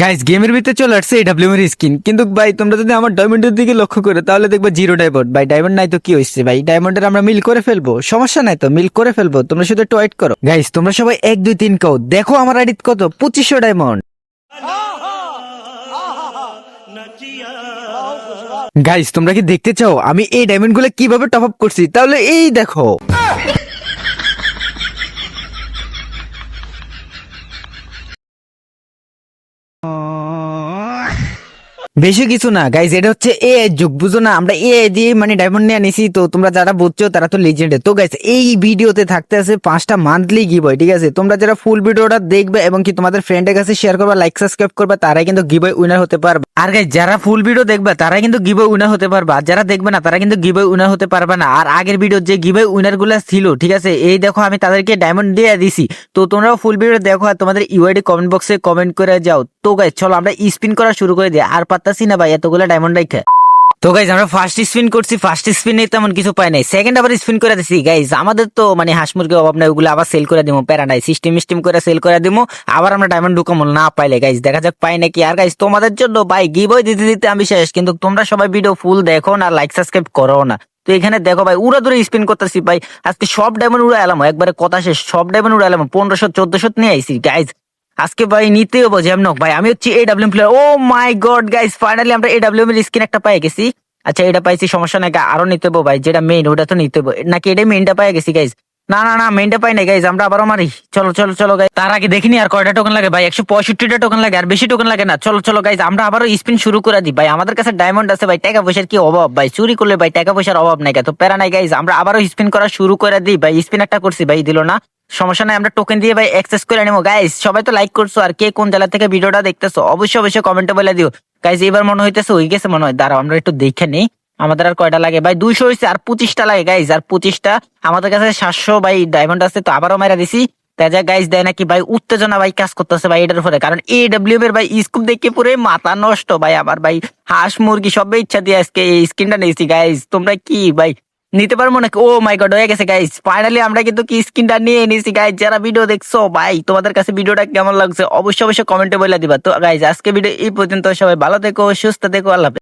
Guys গেমের ভিতরে চলে আসছে এডাব্লিউ এর স্কিন কিন্তু ভাই, তোমরা যদি আমার ডায়মন্ডের দিকে লক্ষ্য করে, তাহলে দেখবা জিরো ডায়মন্ড ভাই ডায়মন্ড নাই তো কি হয়েছে ভাই ডায়মন্ডের আমরা মিল করে ফেলব। সমস্যা নাই তো মিল করে ফেলব। তোমরা শুধু একটু ওয়েট করো। গাইস তোমরা সবাই এক, দুই, তিন কও। দেখো আমার আইডিত কত? পঁচিশশো ডায়মন্ড গাইস তোমরা কি দেখতে চাও? আমি এই ডায়মন্ডগুলো কীভাবে টপ আপ করছি? তাহলে এই দেখো। বেশি কিছু না গাইজ এটা হচ্ছে এ যুগ, বুঝো না? আমরা এ দিয়ে মানে ডায়মন্ড নিয়ে নিছি তো তোমরা যারা বুঝছ, তারা তো লিজেন্ডে তো গাইজ এই ভিডিওতে থাকতে আছে পাঁচটা মান্থলি গিবয় ঠিক আছে? তোমরা যারা ফুল ভিডিওটা দেখবে এবং কি তোমাদের ফ্রেন্ডের কাছে শেয়ার করবে লাইক সাবস্ক্রাইব করবে, তারাই কিন্তু গিবয় উইনার হতে পারবে। আর গাই যারা ফুল ভিডিও দেখবে, তারা কিন্তু গিবয় উইনার হতে পারবে। আর যারা দেখবে না, তারা কিন্তু গিবয় উইনার হতে পারবে না। আর আগের ভিডিও যে গিবয় উইনারগুলা ছিল, ঠিক আছে, এই দেখো আমি তাদেরকে ডায়মন্ড দিয়ে দিছি। তো তোমরাও ফুল ভিডিও দেখো আর তোমাদের ইউআইডি কমেন্ট বক্সে কমেন্ট করে যাও। তো গাই চলো আমরা স্পিন করা শুরু করে দিই। আর পারতাছি না ভাই, এতগুলো ডায়মন্ড রাখে। তো গাইজ আমরা ফার্স্ট স্পিন করছি ফার্স্ট স্পিনে তেমন কিছু পাই নাই। সেকেন্ড আবার স্পিন করে দিছি। গাইজ আমাদের তো মানে হাঁস মুরগির অভাব নাই, ওগুলো আবার সেল করে দিবো প্যারা নাই। সিস্টেম মিস্টেম করে সেল করে দিবো আবার আমরা ডায়মন্ড ঢুকামো, না পাইলে। গাইজ দেখা যাক পাই নাকি। আর গাইজ তোমাদের জন্য ভাই গিবই দিতে দিতে আমি শেষ, কিন্তু তোমরা সবাই ভিডিও ফুল দেখো না লাইক সাবস্ক্রাইব করো না। তো এখানে দেখো ভাই, উড়া ধরে স্পিন করতেছি ভাই। আজকে সব ডায়মন্ড উড়ে এলাম একবারে কথা শেষ, সব ডায়মন্ড উড়ে এলাম পনেরোশো, চোদ্দশো নিয়ে আইসি গাইজ আজকে ভাই নিতে হব যেমনক ভাই, আমি হচ্ছি AW player O my god guys finally আমরা এডাব্লিউ এর স্কিন একটা পাই গেছি। আচ্ছা এটা পাইছি, সমস্যা নাই, আরও নিতে হব ভাই, যেটা মেইন ওটা তো নিতে হব। নাকি এটা মেইনটা পাই গেছি গাইস না না না মেইনটা পাই নাই গাইজ আমরা আবারও মারি। চলো চলো চলো গাইজ তার আগে দেখিনি আর কয়টা টোকেন লাগে ভাই, একশো পঁয়ষট্টিটা টোকেন লাগে, আর বেশি টোকেন লাগে না। চলো চলো গাইজ আমরা আবারও স্পিন শুরু করে দিই। ভাই, আমাদের কাছে ডায়মন্ড আছে ভাই, টাকা পয়সার কি অভাব ভাই? চুরি করলে ভাই, টাকা পয়সার অভাব নাই তো প্যারা নাই গাইজ আমরা আবারও স্পিন করা শুরু করে দিই। ভাই স্পিন একটা করছি ভাই, দিল না। সমস্যা নাই, আমরা টোকেন দিয়ে ভাই অ্যাক্সেস করে নেব। গাইজ সবাই তো লাইক করছ, আর কে কোন জেলা থেকে ভিডিওটা দেখতেছো, অবশ্যই অবশ্যই কমেন্টে বলে দিও। গাইজ এবার মনে হইতেছে, হয়ে গেছে মনে হয়। দাঁড়াও, আমরা একটু দেখে নেই। আমাদের আর কয়টা লাগে? ভাই, দুইশো হয়েছে আর পঁচিশটা লাগে গাইজ আর পঁচিশটা। আমাদের কাছে সাতশো, ভাই ডায়মন্ড আছে, তো আবারও মারা দিছি। তেজা গাইজ দেয় নাকি? ভাই, উত্তেজনা ভাই কাজ করতেছে ভাই এটার উপরে। কারণ এ ডাব্লিউ এর ভাই স্কুপ দেখে পুরো মাথা নষ্ট ভাই, আমার ভাই, হাঁস, মুরগি, সব ইচ্ছা দিয়ে আজকে এই স্কিনটা নিয়েছি গাইজ তোমরা কি ভাই নিতে পারব নাকি? ও মাই গড হয়ে গেছে গাইস ফাইনালি আমরা কিন্তু কি স্কিনটা নিয়ে নিয়েছি গাইস যারা ভিডিও দেখছ, ভাই, তোমাদের কাছে ভিডিওটা কেমন লাগছে? অবশ্যই অবশ্যই কমেন্টে বলে দিবা। তো গাইস আজকে ভিডিও এই পর্যন্ত, সবাই ভালো থেকো, সুস্থ থেকো, আল্লাহ।